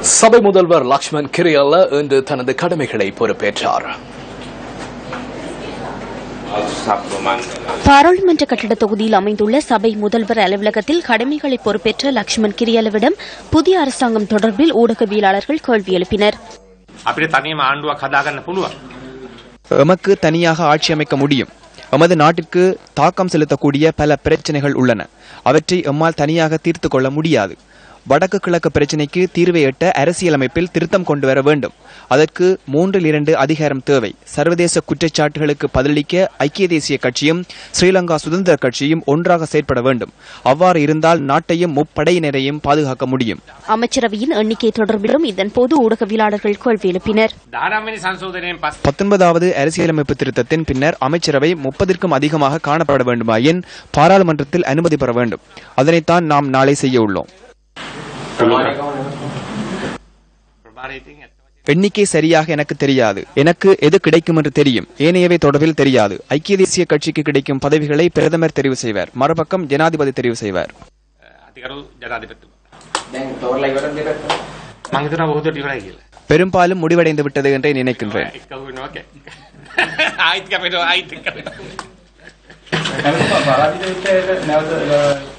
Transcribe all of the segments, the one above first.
சபை முதல்வர் லக்ஷ்மண் கிரியல்ல இன்று தனது கடமைகளை பொறுப்பேற்றார். பாராளுமன்ற கட்டட தொகுதியில் அமைந்துள்ள சபை முதல்வர் அலுவலகத்தில் கடமைகளை பொறுப்பேற்ற லக்ஷ்மண் கிரியலவிடம் புதிய அரசாங்கம் தொடர்பில் ஊடகவியலாளர்கள் கேள்வி எழுப்பினர். எமக்கு தனியாக ஆட்சி அமைக்க முடியும். எமது நாட்டிற்கு தாக்கம் செலுத்தக்கூடிய பல பிரச்சனைகள் உள்ளன. அவற்றை எம்மால் தனியாக தீர்த்து கொள்ள முடியாது. வடக்கு கிழக்கு பிரச்சினைக்கு தீர்வை எட்ட அரசியலமைப்பில் திருத்தம் கொண்டு வர வேண்டும். அதற்கு மூன்றில் இரண்டு அதிகாரம் தேவை. சர்வதேச குற்றச்சாட்டுகளுக்கு பதிலளிக்க ஐக்கிய தேசிய கட்சியும் ஸ்ரீலங்கா சுதந்திர கட்சியும் ஒன்றாக செயற்பட வேண்டும். அவ்வாறு இருந்தால் நாட்டையும் முப்படையினரையும் பாதுகாக்க முடியும். அமைச்சரவையின் எண்ணிக்கை தொடர்பிலும் இதன்போது ஊடகவியலாளர்கள் கேள்வி எழுப்பினர். பத்தொன்பதாவது அரசியலமைப்பு திருத்தத்தின் பின்னர் அமைச்சரவை முப்பதிற்கும் அதிகமாக காணப்பட வேண்டுமாயின் பாராளுமன்றத்தில் அனுமதி பெற வேண்டும். அதனைத்தான் நாம் நாளை செய்ய உள்ளோம். எண்ணிக்கை சரியாக எனக்கு தெரியாது எனக்கு எது கிடைக்கும் என்று தெரியும் ஏனையவை தொடர்பில் தெரியாது ஐக்கிய தேசிய கட்சிக்கு கிடைக்கும் பதவிகளை பிரதமர் தெரிவு செய்வார் மறுபக்கம் ஜனாதிபதி தெரிவு செய்வார் අතිකරු ජනාධිපතිතුමා. මං හිතනවා බොහෝ දුරට ඉවරයි කියලා. பெரும்பாலும் முடிவடைந்து விட்டது என்றே நினைக்கின்றேன் එක්ක වෙනවා කැ. ආයිත් කැපෙනවා ආයිත් කැපෙනවා.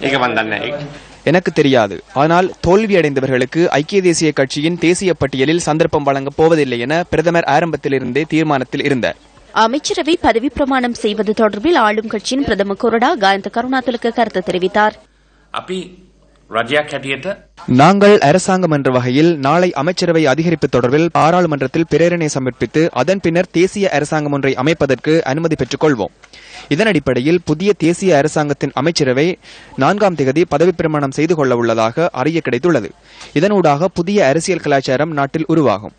ඒක මන් දන්නේ නැහැ. எனக்கு தெரியாது. ஆனால் தோல்வியடைந்தவர்களுக்கு ஐக்கிய தேசிய கட்சியின் தேசிய பட்டியலில் சந்தர்ப்பம் வழங்கப் போவதில்லை என பிரதமர் ஆரம்பத்திலிருந்தே தீர்மானத்தில் இருந்தார். அமைச்சரவை பதவி பிரமாணம் செய்வது தொடர்பில் ஆளும் கட்சியின் பிரதம கொறடா காயந்த கருணாதிலக்கு கருத்து தெரிவித்தார். நாங்கள் அரசாங்கம் என்ற வகையில் நாளை அமைச்சரவை அதிகரிப்பு தொடர்பில் பாராளுமன்றத்தில் பிரேரணை சமர்ப்பித்து அதன் பின்னர் தேசிய அரசாங்கம் ஒன்றை அமைப்பதற்கு அனுமதி பெற்றுக் கொள்வோம் இதன் அடிப்படையில் புதிய தேசிய அரசாங்கத்தின் அமைச்சரவை நான்காம் தேதி பதவி பிரமாணம் செய்து கொள்ள உள்ளதாக அறிய கிடைத்துள்ளது. இதனூடாக புதிய அரசியல் கலாச்சாரம் நாட்டில் உருவாகும்.